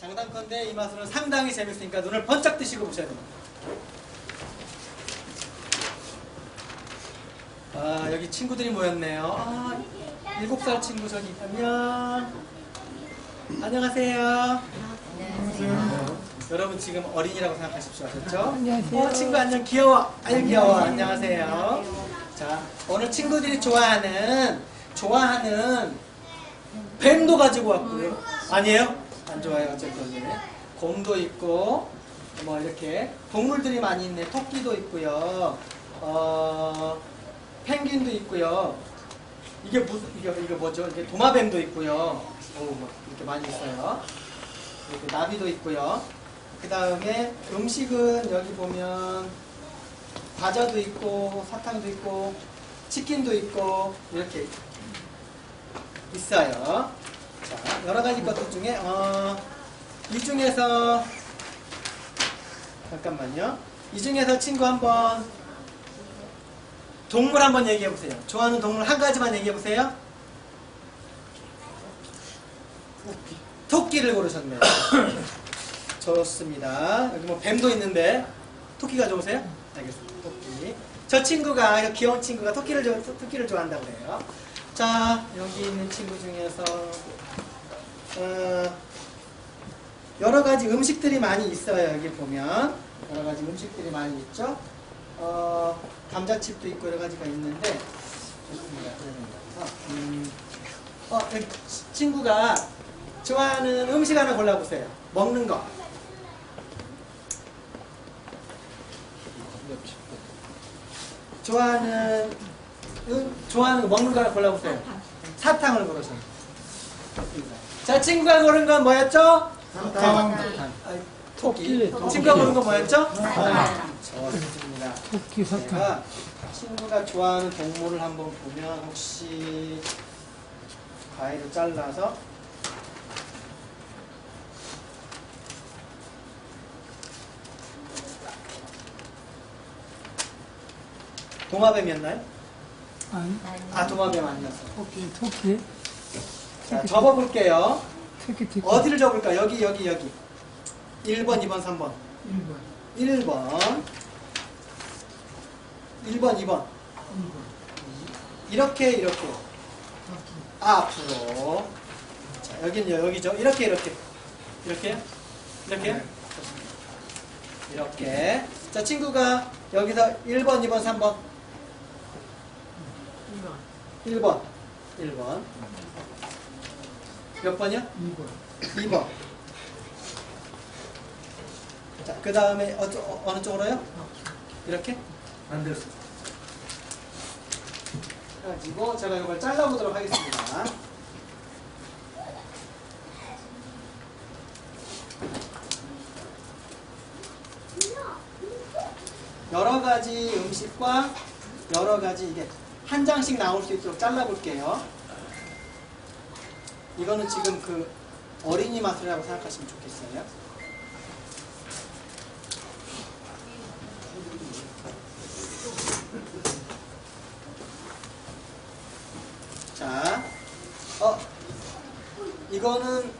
장단컨대 이 맛으로는 상당히 재밌으니까 눈을 번쩍 뜨시고 보셔야 됩니다. 아, 여기 친구들이 모였네요. 아, 일곱 살 친구 저기 안녕. 안녕하세요. 여러분 지금 어린이라고 생각하십시오. 아셨죠? 안녕하세요. 어, 친구 안녕 귀여워. 아유 귀여워. 안녕하세요. 자, 오늘 친구들이 좋아하는 좋아하는 뱀도 가지고 왔고요. 아니에요? 안 좋아요. 어쨌든 곰도 있고 뭐 이렇게 동물들이 많이 있네. 토끼도 있고요. 어, 펭귄도 있고요. 이게 무슨 이게 이게 뭐죠? 이게 도마뱀도 있고요. 오, 뭐 이렇게 많이 있어요. 이렇게 나비도 있고요. 그 다음에 음식은 여기 보면 과자도 있고 사탕도 있고 치킨도 있고 이렇게 있어요. 자, 여러 가지 것들 중에 어, 이 중에서 잠깐만요. 이 중에서 친구 한번 동물 한번 얘기해 보세요. 좋아하는 동물 한 가지만 얘기해 보세요. 토끼를 고르셨네요. 좋습니다. 여기 뭐 뱀도 있는데 토끼가 좋으세요? 알겠습니다. 토끼. 저 친구가 저 귀여운 친구가 토끼를 좋아 토끼를 좋아한다고 그래요. 자 여기 있는 친구 중에서 어, 여러 가지 음식들이 많이 있어요. 여기 보면 여러 가지 음식들이 많이 있죠. 어, 감자칩도 있고 여러 가지가 있는데 좋습니다. 음, 어, 치- 친구가 좋아하는 음식 하나 골라보세요. 먹는 거. 좋아하는 음, 좋아하는 거 먹는 거 하나 골라보세요. 사탕을 고르셨네요. 자, 친구가 고른 건 뭐였죠? 사탕. 아, 토끼. 토끼. 친구가 고른 건 뭐였죠? 사탕. 좋습니다. 토끼 사탕. 친구가 좋아하는 동물을 한번 보면 혹시 가위로 잘라서 도마뱀이었나요? 아니, 아 도마뱀 아니었어. 토끼, 토끼. 자 접어볼게요. 어디를 접을까? 여기 여기 여기. 1번, 2번, 3번. 1번. 1번. 1번, 2번. 이렇게 이렇게. 아, 앞으로. 자, 여기는 여기죠. 이렇게 이렇게. 이렇게. 이렇게. 이렇게. 자, 친구가 여기서 1번, 2번, 3번. 1번. 1번. 몇 번이요? 2번. 2번. 자, 그 다음에 어, 어, 어 느 쪽으로요? 이렇게? 만들었어. 가지고 제가 이걸 잘라보도록 하겠습니다. 여러 가지 음식과 여러 가지 이게 한 장씩 나올 수 있도록 잘라볼게요. 이거는 지금 그 어린이 마술이라고 생각하시면 좋겠어요. 자, 어, 이거는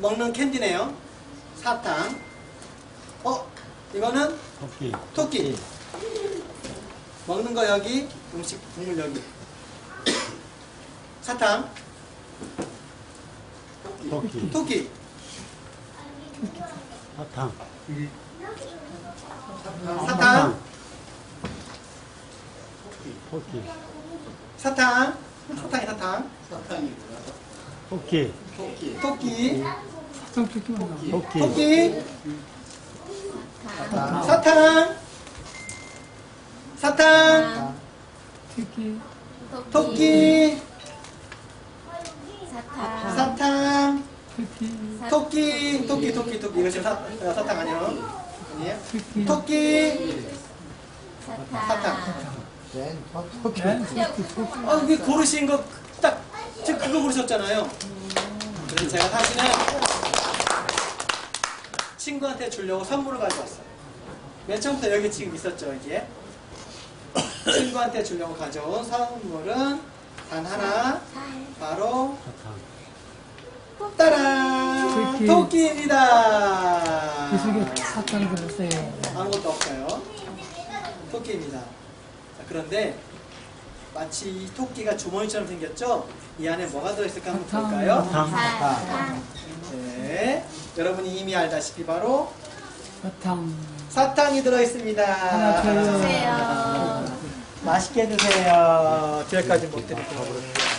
먹는 캔디네요. 사탕. 어, 이거는 토끼. 토끼. 먹는 거 여기, 음식, 국물 여기. 사탕, 토끼. 토끼, 사탕. 사탕, 토끼. 사탕, 사탕이 사탕, 토끼. 토끼, 사탕 토끼만 나와. 토끼. 토끼, 사탕, 사탕, 토끼. 토끼, 사탕. 사탕, 토끼. 토끼, 토끼, 토끼, 지금 사, 어, 사탕 아니에요? 아니에요? 토끼. 사탕. 사탕. 네, 토끼. 아, 그 고르신 거 딱, 지금 그거 고르셨잖아요. 그래서 제가 사실은 친구한테 주려고 선물을 가져왔어요. 맨 처음부터 여기 지금 있었죠, 이게. 친구한테 주려고 가져온 선물은 단 하나, 바로 사탕. 따란! 토끼. 토끼입니다. 이 속에 사탕이 들었어요. 아무것도 없어요. 토끼입니다. 자, 그런데 마치 이 토끼가 주머니처럼 생겼죠? 이 안에 뭐가 들어있을까 한번 사탕. 볼까요? 사탕. 사탕. 네. 여러분이 이미 알다시피 바로 사탕. 사탕이 들어있습니다. 하나. 주세요. 맛있게 드세요. 뒤에까지 못 드릴게요.